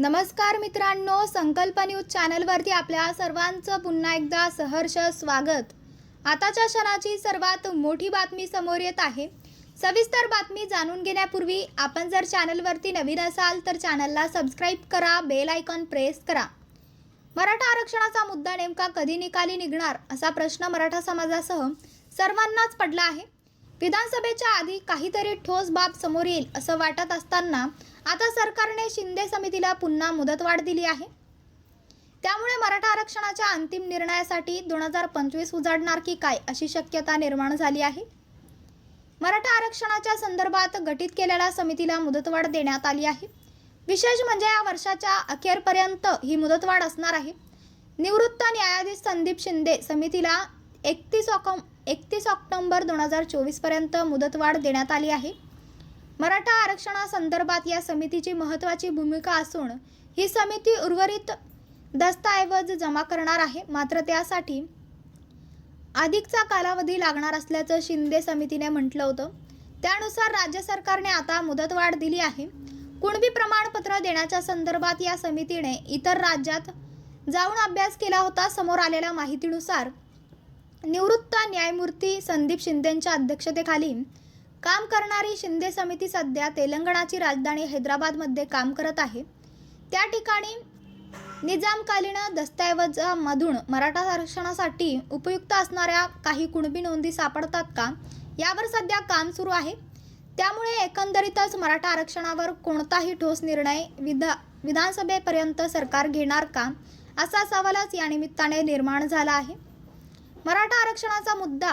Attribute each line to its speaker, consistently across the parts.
Speaker 1: नमस्कार मित्रांनो संकल्प न्यूज चॅनलवरती आपल्या सर्वांचं पुन्हा एकदा सहर्ष स्वागत. आताच्या क्षणाची सर्वात मोठी बातमी समोर येत आहे. सविस्तर बातमी जाणून घेण्यापूर्वी आपण जर चॅनलवरती नवीन असाल तर चॅनलला सबस्क्राईब करा बेल आयकॉन प्रेस करा. मराठा आरक्षणाचा मुद्दा नेमका कधी निकाली निघणार असा प्रश्न मराठा समाजासह सर्वांनाच पडला आहे. विधानसभेच्या आधी काहीतरी ठोस बाब समोर येईल असं वाटत असताना आता सरकारने शिंदे समितीला पुन्हा मुदतवाढ दिली आहे. त्यामुळे मराठा आरक्षणाच्या अंतिम निर्णयासाठी दोन हजार पंचवीस उजाडणार की काय अशी शक्यता निर्माण झाली आहे. मराठा आरक्षणाच्या संदर्भात गठीत केलेल्या समितीला मुदतवाढ देण्यात आली आहे. विशेष म्हणजे या वर्षाच्या अखेरपर्यंत ही मुदतवाढ असणार आहे. निवृत्त न्यायाधीश संदीप शिंदे समितीला एकतीस ऑक एकतीस ऑक्टोंबर दोन हजार चोवीसपर्यंत मुदतवाढ देण्यात आली आहे. मराठा आरक्षणासंदर्भात या समितीची महत्त्वाची भूमिका असून ही समिती उर्वरित दस्तऐवज जमा करणार आहे. मात्र त्यासाठी अधिकचा कालावधी लागणार असल्याचं शिंदे समितीने म्हटलं होतं. त्यानुसार राज्य सरकारने आता मुदतवाढ दिली आहे. कुणबी प्रमाणपत्र देण्याच्या संदर्भात या समितीने इतर राज्यात जाऊन अभ्यास केला होता. समोर आलेल्या माहितीनुसार निवृत्त न्यायमूर्ती संदीप शिंदेंच्या अध्यक्षतेखाली काम करणारी शिंदे समिती सध्या तेलंगणाची राजधानी हैदराबादमध्ये काम करत आहे. त्या ठिकाणी निजामकालीन दस्तऐवजामधून मराठा आरक्षणासाठी उपयुक्त असणाऱ्या काही कुणबी नोंदी सापडतात का? यावर सध्या काम सुरू आहे. त्यामुळे एकंदरीतच मराठा आरक्षणावर कोणताही ठोस निर्णय विधा विधानसभेपर्यंत सरकार घेणार का? असा सवालच या निमित्ताने निर्माण झाला आहे. मराठा आरक्षणाचा मुद्दा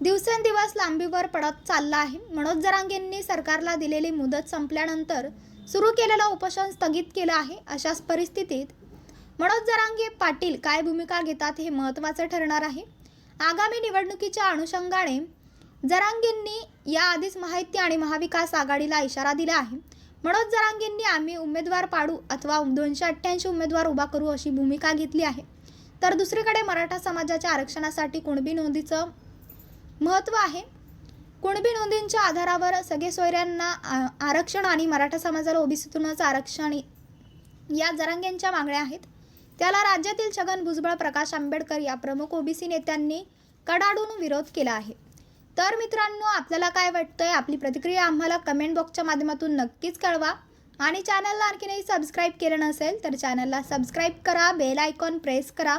Speaker 1: दिवसेंदिवस लांबीवर पडत चालला आहे. मनोज जरांगेंनी सरकारला दिलेली मुदत संपल्यानंतर सुरू केलेलं उपोषण स्थगित केलं आहे. अशाच परिस्थितीत मनोज जरांगे पाटील काय भूमिका घेतात हे महत्त्वाचं ठरणार आहे. आगामी निवडणुकीच्या अनुषंगाने जरांगेंनी याआधीच माहिती आणि महाविकास आघाडीला इशारा दिला आहे. मनोज जरांगेंनी आम्ही उमेदवार पाडू अथवा दोनशे अठ्ठ्याऐंशी उमेदवार उभा करू अशी भूमिका घेतली आहे. तर दुसरीकडे मराठा समाजाच्या आरक्षणासाठी कुणबी नोंदीचं महत्त्व आहे. कुणबी नोंदींच्या आधारावर सगळे सोयऱ्यांना आ- आरक्षण आणि मराठा समाजाला ओबीसीतूनच आरक्षण या जरांग्यांच्या मागण्या आहेत. त्याला राज्यातील छगन भुजबळ प्रकाश आंबेडकर या प्रमुख ओबीसी नेत्यांनी कडाडून विरोध केला आहे. तर मित्रांनो आपल्याला काय वाटतंय? आपली प्रतिक्रिया आम्हाला कमेंट बॉक्सच्या माध्यमातून नक्कीच कळवा. आणि चॅनलला आणखीनही सबस्क्राईब केलं नसेल तर चॅनलला सबस्क्राईब करा बेल आयकॉन प्रेस करा.